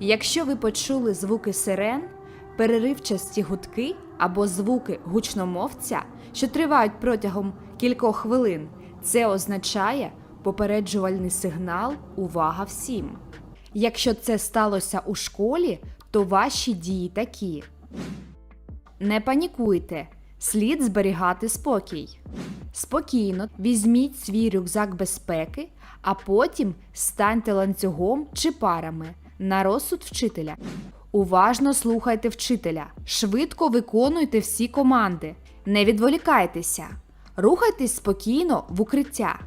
Якщо ви почули звуки сирен, переривчасті гудки або звуки гучномовця, що тривають протягом кількох хвилин, це означає попереджувальний сигнал Увага всім. Якщо це сталося у школі, то ваші дії такі. Не панікуйте, слід зберігати спокій. Спокійно візьміть свій рюкзак безпеки, а потім станьте ланцюгом чи парами на розсуд вчителя. Уважно слухайте вчителя, швидко виконуйте всі команди, не відволікайтеся, рухайтесь спокійно в укриття.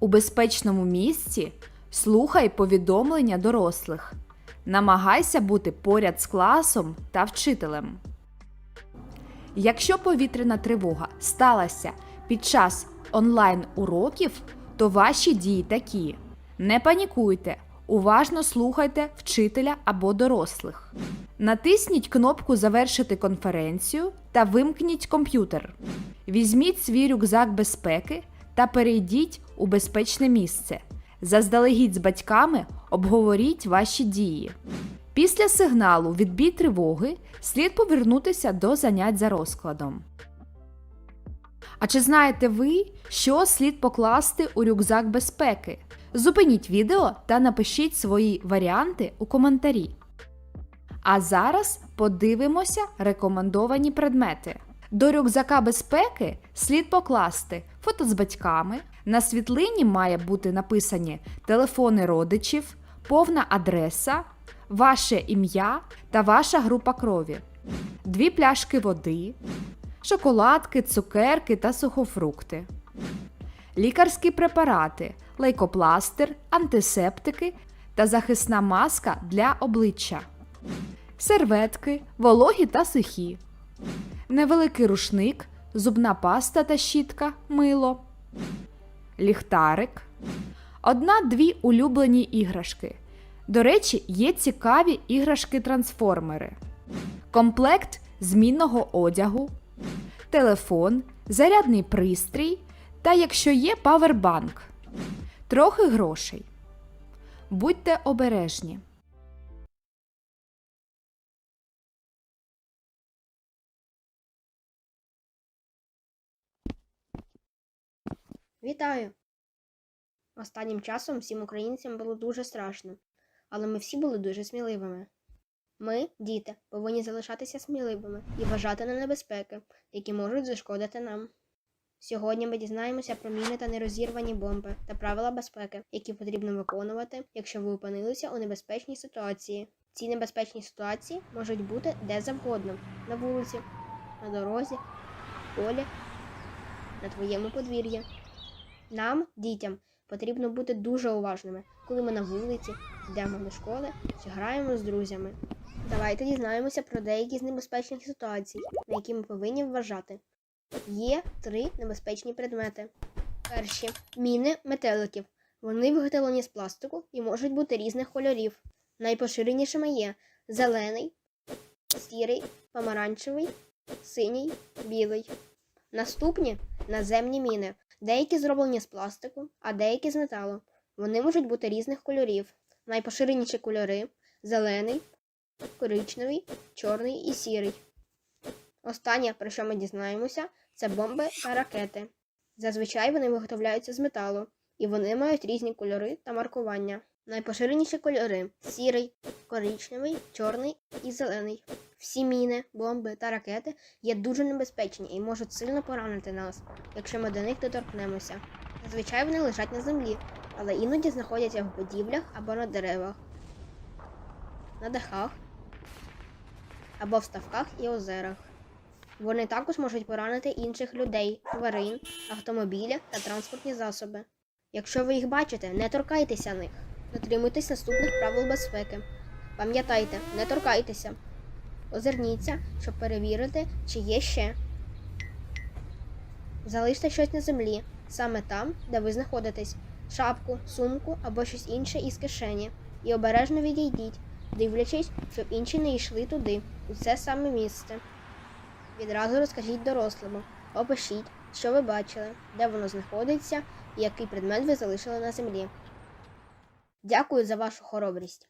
У безпечному місці слухай повідомлення дорослих. Намагайся бути поряд з класом та вчителем. Якщо повітряна тривога сталася під час онлайн-уроків, то ваші дії такі: не панікуйте, уважно слухайте вчителя або дорослих. Натисніть кнопку Завершити конференцію та вимкніть комп'ютер. Візьміть свій рюкзак безпеки та перейдіть у безпечне місце. Заздалегідь з батьками обговоріть ваші дії. Після сигналу відбій тривоги слід повернутися до занять за розкладом. А чи знаєте ви, що слід покласти у рюкзак безпеки? Зупиніть відео та напишіть свої варіанти у коментарі. А зараз подивимося рекомендовані предмети. До рюкзака безпеки слід покласти фото з батьками. На світлині має бути написані телефони родичів, повна адреса, ваше ім'я та ваша група крові, дві пляшки води, шоколадки, цукерки та сухофрукти, лікарські препарати, лейкопластир, антисептики та захисна маска для обличчя, серветки, вологі та сухі, невеликий рушник, зубна паста та щітка, мило, ліхтарик, одна-дві улюблені іграшки. До речі, є цікаві іграшки-трансформери, комплект змінного одягу, телефон, зарядний пристрій та, якщо є, павербанк, трохи грошей. Будьте обережні. Вітаю! Останнім часом всім українцям було дуже страшно, але ми всі були дуже сміливими. Ми, діти, повинні залишатися сміливими і вважати на небезпеки, які можуть зашкодити нам. Сьогодні ми дізнаємося про міни та нерозірвані бомби та правила безпеки, які потрібно виконувати, якщо ви опинилися у небезпечній ситуації. Ці небезпечні ситуації можуть бути де завгодно на вулиці, на дорозі, в полі, на твоєму подвір'ї. Нам, дітям, потрібно бути дуже уважними, коли ми на вулиці, йдемо до школи чи граємо з друзями. Давайте дізнаємося про деякі з небезпечних ситуацій, на які ми повинні вважати. Є три небезпечні предмети. Перші міни метеликів. Вони виготовлені з пластику і можуть бути різних кольорів. Найпоширенішими є зелений, сірий, помаранчевий, синій, білий. Наступні наземні міни. Деякі зроблені з пластику, а деякі з металу. Вони можуть бути різних кольорів. Найпоширеніші кольори зелений, коричневий, чорний і сірий. Останнє, про що ми дізнаємося, це бомби та ракети. Зазвичай вони виготовляються з металу, і вони мають різні кольори та маркування. Найпоширеніші кольори сірий, коричневий, чорний і зелений. Всі міни, бомби та ракети є дуже небезпечні і можуть сильно поранити нас, якщо ми до них доторкнемося. Зазвичай вони лежать на землі, але іноді знаходяться в будівлях або на деревах, на дахах або в ставках і озерах. Вони також можуть поранити інших людей, тварин, автомобілі та транспортні засоби. Якщо ви їх бачите, не торкайтеся них. Дотримуйтесь наступних правил безпеки. Пам'ятайте, не торкайтеся. Озирніться, щоб перевірити, чи є ще. Залиште щось на землі, саме там, де ви знаходитесь, шапку, сумку або щось інше із кишені, і обережно відійдіть, дивлячись, щоб інші не йшли туди, у це саме місце. Відразу розкажіть дорослому, опишіть, що ви бачили, де воно знаходиться і який предмет ви залишили на землі. Дякую за вашу хоробрість.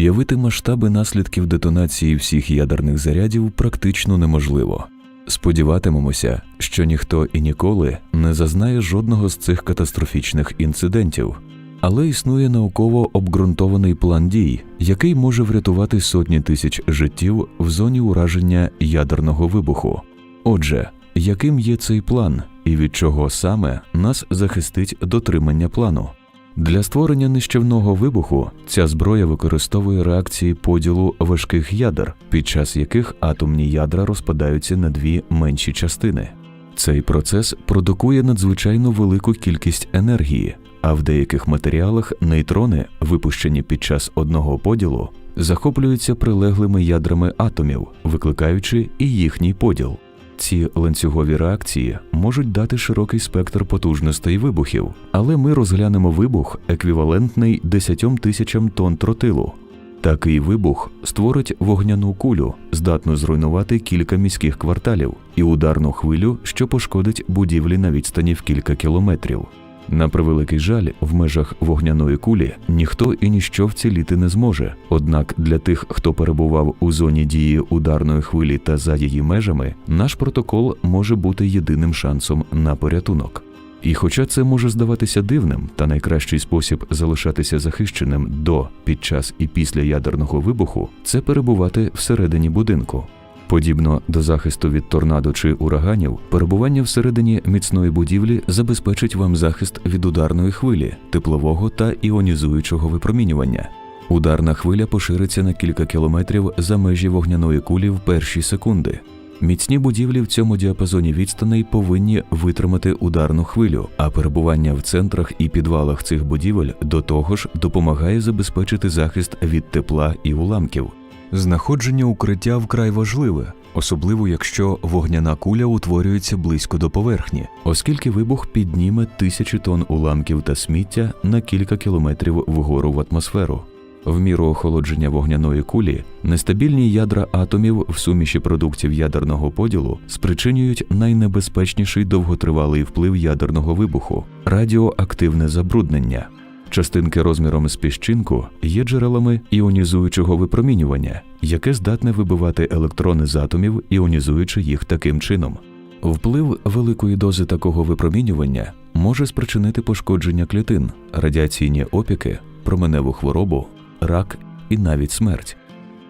Уявити масштаби наслідків детонації всіх ядерних зарядів практично неможливо. Сподіватимемося, що ніхто і ніколи не зазнає жодного з цих катастрофічних інцидентів, але існує науково обґрунтований план дій, який може врятувати сотні тисяч життів в зоні ураження ядерного вибуху. Отже, яким є цей план і від чого саме нас захистить дотримання плану? Для створення нищівного вибуху ця зброя використовує реакції поділу важких ядер, під час яких атомні ядра розпадаються на дві менші частини. Цей процес продукує надзвичайно велику кількість енергії, а в деяких матеріалах нейтрони, випущені під час одного поділу, захоплюються прилеглими ядрами атомів, викликаючи і їхній поділ. Ці ланцюгові реакції можуть дати широкий спектр потужностей вибухів, але ми розглянемо вибух, еквівалентний 10 тисячам тонн тротилу. Такий вибух створить вогняну кулю, здатну зруйнувати кілька міських кварталів, і ударну хвилю, що пошкодить будівлі на відстані в кілька кілометрів. На превеликий жаль, в межах вогняної кулі ніхто і ніщо вціліти не зможе. Однак для тих, хто перебував у зоні дії ударної хвилі та за її межами, наш протокол може бути єдиним шансом на порятунок. І хоча це може здаватися дивним, та найкращий спосіб залишатися захищеним до, під час і після ядерного вибуху це перебувати всередині будинку. Подібно до захисту від торнадо чи ураганів, перебування всередині міцної будівлі забезпечить вам захист від ударної хвилі, теплового та іонізуючого випромінювання. Ударна хвиля пошириться на кілька кілометрів за межі вогняної кулі в перші секунди. Міцні будівлі в цьому діапазоні відстаней повинні витримати ударну хвилю, а перебування в центрах і підвалах цих будівель до того ж допомагає забезпечити захист від тепла і уламків. Знаходження укриття вкрай важливе, особливо якщо вогняна куля утворюється близько до поверхні, оскільки вибух підніме тисячі тонн уламків та сміття на кілька кілометрів вгору в атмосферу. В міру охолодження вогняної кулі нестабільні ядра атомів в суміші продуктів ядерного поділу спричинюють найнебезпечніший довготривалий вплив ядерного вибуху радіоактивне забруднення. Частинки розміром з піщинку є джерелами іонізуючого випромінювання, яке здатне вибивати електрони з атомів, іонізуючи їх таким чином. Вплив великої дози такого випромінювання може спричинити пошкодження клітин, радіаційні опіки, променеву хворобу, рак і навіть смерть.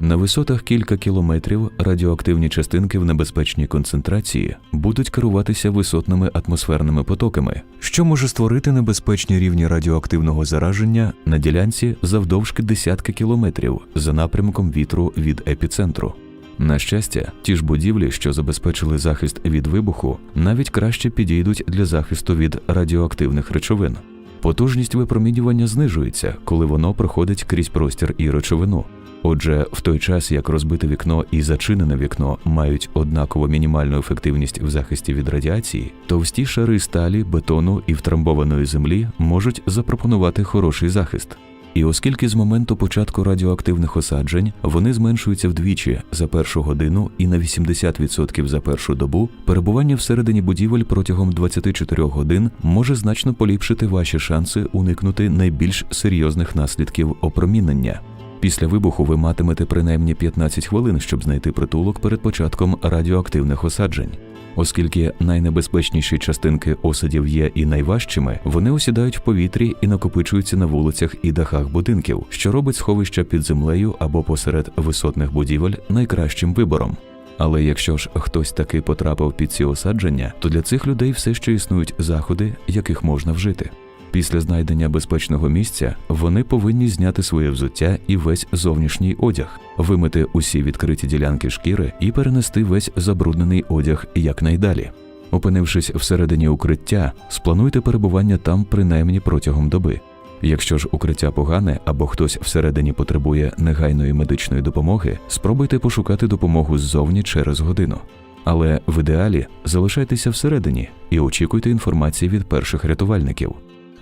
На висотах кілька кілометрів радіоактивні частинки в небезпечній концентрації будуть керуватися висотними атмосферними потоками, що може створити небезпечні рівні радіоактивного зараження на ділянці завдовжки десятки кілометрів за напрямком вітру від епіцентру. На щастя, ті ж будівлі, що забезпечили захист від вибуху, навіть краще підійдуть для захисту від радіоактивних речовин. Потужність випромінювання знижується, коли воно проходить крізь простір і речовину. Отже, в той час як розбите вікно і зачинене вікно мають однаково мінімальну ефективність в захисті від радіації, товсті шари сталі, бетону і втрамбованої землі можуть запропонувати хороший захист. І оскільки з моменту початку радіоактивних осаджень вони зменшуються вдвічі за першу годину і на 80% за першу добу, перебування всередині будівель протягом 24 годин може значно поліпшити ваші шанси уникнути найбільш серйозних наслідків опромінення. Після вибуху ви матимете принаймні 15 хвилин, щоб знайти притулок перед початком радіоактивних осаджень. Оскільки найнебезпечніші частинки осадів є і найважчими, вони осідають в повітрі і накопичуються на вулицях і дахах будинків, що робить сховища під землею або посеред висотних будівель найкращим вибором. Але якщо ж хтось таки потрапив під ці осадження, то для цих людей все ще існують заходи, яких можна вжити. Після знайдення безпечного місця вони повинні зняти своє взуття і весь зовнішній одяг, вимити усі відкриті ділянки шкіри і перенести весь забруднений одяг якнайдалі. Опинившись всередині укриття, сплануйте перебування там принаймні протягом доби. Якщо ж укриття погане або хтось всередині потребує негайної медичної допомоги, спробуйте пошукати допомогу ззовні через годину. Але в ідеалі залишайтеся всередині і очікуйте інформації від перших рятувальників.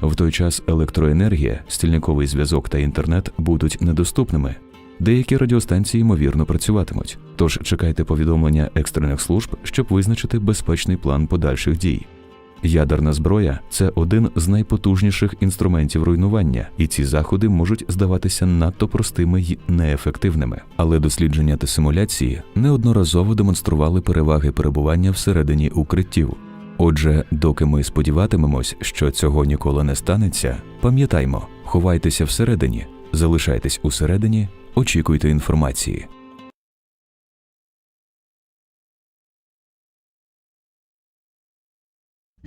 В той час електроенергія, стільниковий зв'язок та інтернет будуть недоступними. Деякі радіостанції ймовірно працюватимуть, тож чекайте повідомлення екстрених служб, щоб визначити безпечний план подальших дій. Ядерна зброя це один з найпотужніших інструментів руйнування, і ці заходи можуть здаватися надто простими й неефективними. Але дослідження та симуляції неодноразово демонстрували переваги перебування всередині укриттів. Отже, доки ми сподіватимемось, що цього ніколи не станеться, пам'ятаймо, ховайтеся всередині, залишайтесь усередині, очікуйте інформації.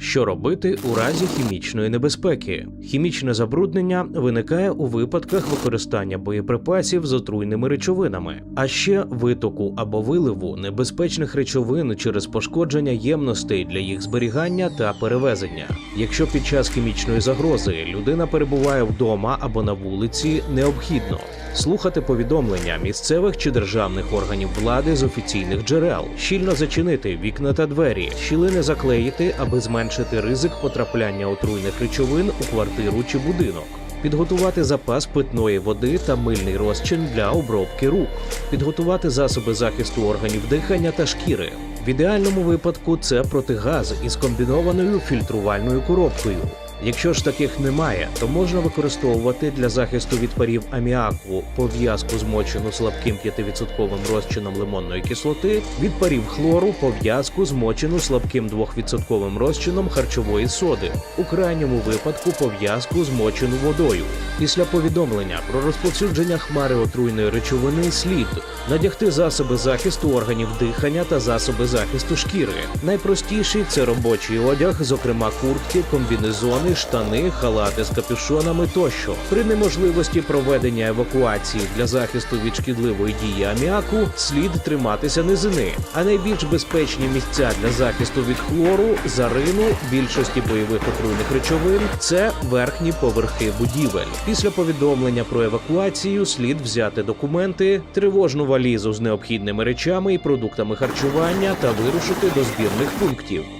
Що робити у разі хімічної небезпеки? Хімічне забруднення виникає у випадках використання боєприпасів з отруйними речовинами, а ще витоку або виливу небезпечних речовин через пошкодження ємностей для їх зберігання та перевезення. Якщо під час хімічної загрози людина перебуває вдома або на вулиці, необхідно слухати повідомлення місцевих чи державних органів влади з офіційних джерел, щільно зачинити вікна та двері, щілини заклеїти, аби зменшити ризик потрапляння отруйних речовин у квартиру чи будинок. Підготувати запас питної води та мильний розчин для обробки рук, підготувати засоби захисту органів дихання та шкіри. В ідеальному випадку це протигаз із комбінованою фільтрувальною коробкою. Якщо ж таких немає, то можна використовувати для захисту від парів аміаку пов'язку змочену слабким 5% розчином лимонної кислоти, від парів хлору пов'язку змочену слабким 2% розчином харчової соди, у крайньому випадку пов'язку змочену водою. Після повідомлення про розповсюдження хмари отруйної речовини слід надягти засоби захисту органів дихання та засоби захисту шкіри. Найпростіший це робочий одяг, зокрема куртки, комбінезони, штани, халати з капюшонами тощо. При неможливості проведення евакуації для захисту від шкідливої дії аміаку слід триматися низини, а найбільш безпечні місця для захисту від хлору, зарину, більшості бойових отруйних речовин це верхні поверхи будівель. Після повідомлення про евакуацію слід взяти документи, тривожну валізу з необхідними речами і продуктами харчування та вирушити до збірних пунктів.